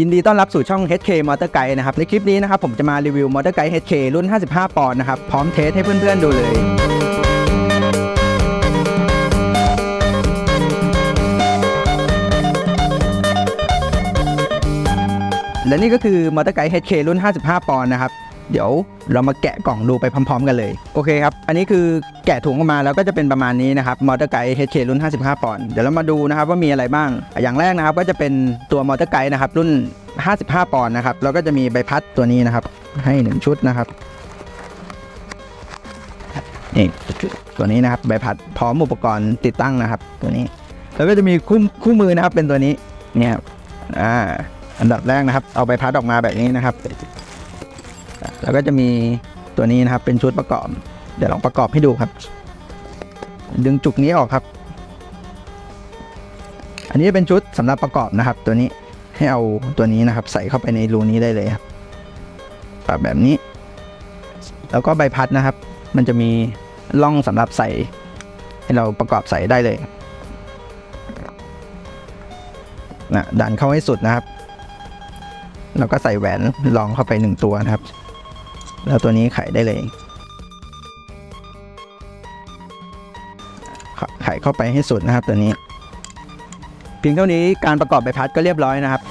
ยินดีต้อนรับสู่ช่อง HK Motor Guide นะครับ ในคลิปนี้นะครับผมจะมารีวิว Motor Guide HK รุ่น 55 ปอนด์นะครับ พร้อมเทสให้เพื่อนๆดูเลยและนี่ก็คือ Motor Guide HK รุ่น 55 ปอนด์นะครับ เดี๋ยวเรามาแกะกล่องดูไปพร้อม ๆ กันเลย โอเคครับ อันนี้คือแกะถุงออกมาแล้วก็จะเป็นประมาณนี้นะครับมอเตอร์ไกด์ HK รุ่น 55 ปอนด์เดี๋ยวเรามาดูนะครับว่ามีอะไรบ้าง อย่างแรกนะครับก็จะเป็นตัวมอเตอร์ไกด์นะครับรุ่น 55 ปอนด์นะครับแล้วก็จะมีใบพัดตัวนี้นะครับ ให้ 1 ชุดนะครับนี่ตัวนี้นะครับใบพัดพร้อมอุปกรณ์ติดตั้งนะครับ ตัวนี้ แล้วก็จะมีคู่คู่มือนะครับเป็นตัวนี้เนี่ยอ่าอันดับแรกนะครับ เอาใบพัดออกมาแบบนี้นะครับ แล้วก็จะมีตัวนี้นะครับเป็นชุดประกอบ เดี๋ยวลองประกอบให้ดูครับ ดึงจุกนี้ออกครับ อันนี้เป็นชุดสำหรับประกอบนะครับ ตัวนี้ให้เอาตัวนี้นะครับ ใส่เข้าไปในรูนี้ได้เลยครับปรับแบบนี้ แล้วก็ใบพัดนะครับ มันจะมีร่องสำหรับใส่ ให้เราประกอบใส่ได้เลยนะดันเข้าให้สุดนะครับ แล้วก็ใส่แหวนรองเข้าไปหนึ่งตัวนะครับ แล้วตัวนี้ไขได้เลยไขไขเข้าไปให้สุดนะครับตัวนี้ เพียงเท่านี้การประกอบใบพัดก็เรียบร้อยนะครับ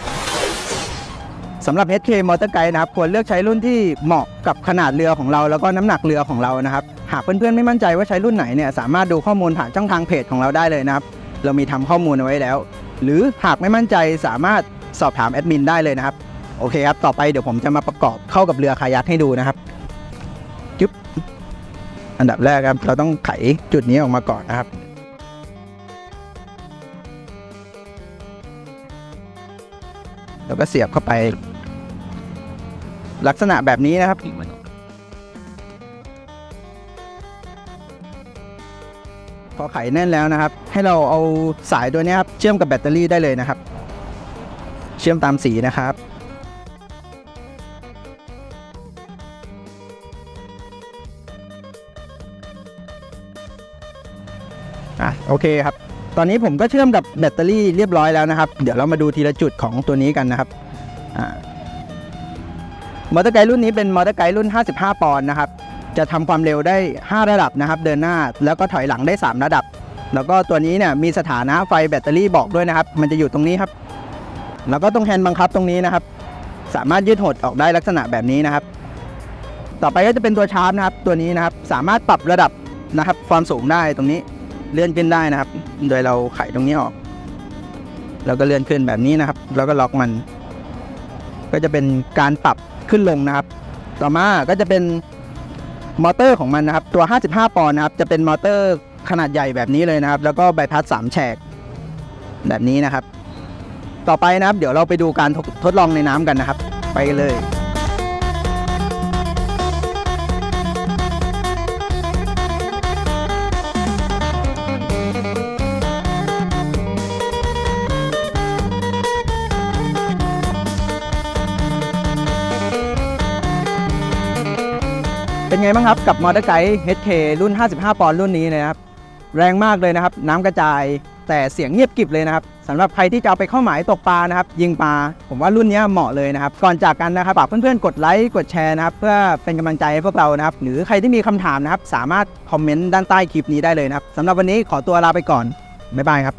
สำหรับ HK Motor Guide นะครับควรเลือกใช้รุ่นที่เหมาะกับขนาดเรือของเราแล้วก็น้ำหนักเรือของเรานะครับ หากเพื่อนๆไม่มั่นใจว่าใช้รุ่นไหนเนี่ยสามารถดูข้อมูลผ่านช่องทางเพจของเราได้เลยนะครับ เรามีทำข้อมูลเอาไว้แล้ว หรือหากไม่มั่นใจสามารถสอบถามแอดมินได้เลยนะครับ โอเคครับ ต่อไปเดี๋ยวผมจะมาประกอบเข้ากับเรือคายักให้ดูนะครับจึ๊บอันดับแรกครับ เราต้องไขจุดนี้ออกมาก่อนนะครับแล้วก็เสียบเข้าไป ลักษณะแบบนี้นะครับ พอไขแน่นแล้วนะครับ ให้เราเอาสายตัวนี้ครับ เชื่อมกับแบตเตอรี่ได้เลยนะครับ เชื่อมตามสีนะครับ อะโอเคครับ ตอนนี้ผมก็เชื่อมกับแบตเตอรี่เรียบร้อยแล้วนะครับ เดี๋ยวเรามาดูทีละจุดของตัวนี้กันนะครับมอเตอร์ไกด์รุ่นนี้เป็นมอเตอร์ไกด์รุ่น 55 ปอนด์นะครับ จะทำความเร็วได้ 5 ระดับนะครับ เดินหน้าแล้วก็ถอยหลังได้ 3 ระดับ แล้วก็ตัวนี้เนี่ยมีสถานะไฟแบตเตอรี่บอกด้วยนะครับ มันจะอยู่ตรงนี้ครับ แล้วก็ตรงแฮนด์บังคับตรงนี้นะครับ สามารถยืดหดออกได้ลักษณะแบบนี้นะครับ ต่อไปก็จะเป็นตัวชาร์จนะครับ ตัวนี้นะครับ สามารถปรับระดับนะครับ ความสูงได้ตรงนี้ เลื่อนขึ้นได้นะครับ โดยเราไขตรงนี้ออก แล้วก็เลื่อนขึ้นแบบนี้นะครับ แล้วก็ล็อกมัน ก็จะเป็นการปรับขึ้นลงนะครับ ต่อมาก็จะเป็นมอเตอร์ของมันนะครับ ตัว 55 ปอนด์นะครับ จะเป็นมอเตอร์ขนาดใหญ่แบบนี้เลยนะครับ แล้วก็ใบพัด 3 แฉก แบบนี้นะครับ ต่อไปนะครับ เดี๋ยวเราไปดูการทดทดลองในน้ำกันนะครับ ไปเลย เป็นไงบ้างครับกับมอเตอร์ไกด์ HK รุ่น 55 ปอนด์รุ่นนี้นะครับ แรงมากเลยนะครับ น้ำกระจายแต่เสียงเงียบกริบเลยนะครับสำหรับใครที่จะเอาไปเข้าหมายตกปลานะครับ ยิงปลาผมว่ารุ่นนี้เหมาะเลยนะครับ ก่อนจากกันนะครับฝากเพื่อนๆกดไลค์กดแชร์นะครับ เพื่อเป็นกำลังใจให้พวกเรานะครับ หรือใครที่มีคำถามนะครับ สามารถคอมเมนต์ด้านใต้คลิปนี้ได้เลยนะครับสำหรับวันนี้ขอตัวลาไปก่อนบ๊ายบายครับ